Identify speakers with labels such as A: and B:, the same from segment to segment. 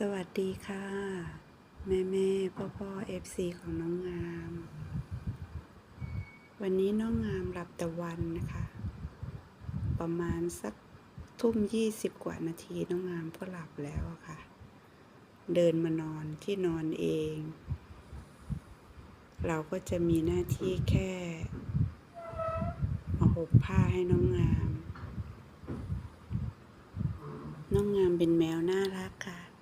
A: สวัสดีค่ะ แม่แม่พ่อพ่อเอฟซีของน้องงาม วันนี้น้องงามหลับแต่วันนะคะ ประมาณสักทุ่มยี่สิบกว่านาทีน้องงามก็หลับแล้วอะค่ะ เดินมานอนที่นอนเอง เราก็จะมีหน้าที่แค่ มาห่มผ้าให้น้องงาม น้องงามเป็นแมวน่ารักค่ะ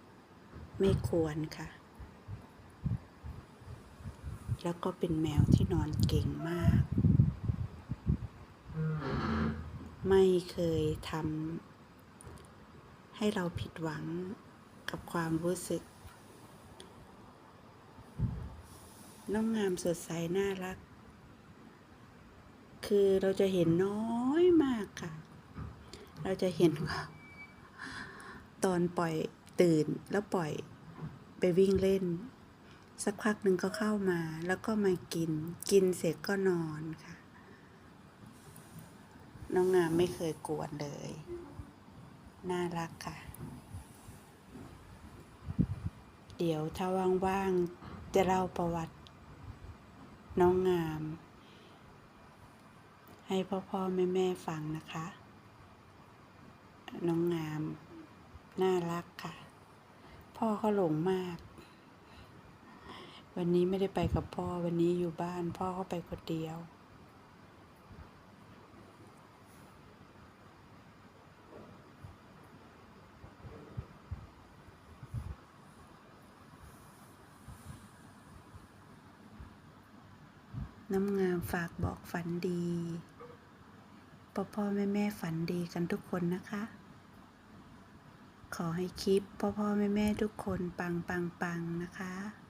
A: ไม่ควรค่ะ แล้วก็เป็นแมวที่นอนเก่งมาก ไม่เคยทำให้เราผิดหวังกับความรู้สึก น้องงามสดใสน่ารัก คือเราจะเห็นน้อยมากค่ะ เราจะเห็นตอนปล่อยตื่นแล้วปล่อย ไปวิ่งเล่น สักพักหนึ่งก็เข้ามาแล้วก็มากิน กินเสร็จก็นอนค่ะ น้องงามไม่เคยกวนเลย น่ารักค่ะ เดี๋ยวถ้าว่างๆ จะเล่าประวัติ น้องงาม ให้พ่อพ่อแม่แม่ฟังนะคะ น้องงาม น่ารักค่ะ พ่อเขาหลงมาก วันนี้ไม่ได้ไปกับพ่อวันนี้อยู่บ้านพ่อเขาไปคนเดียว น้ำงามฝากบอกฝันดีพ่อพ่อแม่แม่ฝันดีกันทุกคนนะคะ ขอให้คลิปพ่อพ่อแม่แม่ทุกคนปังปังปังนะคะ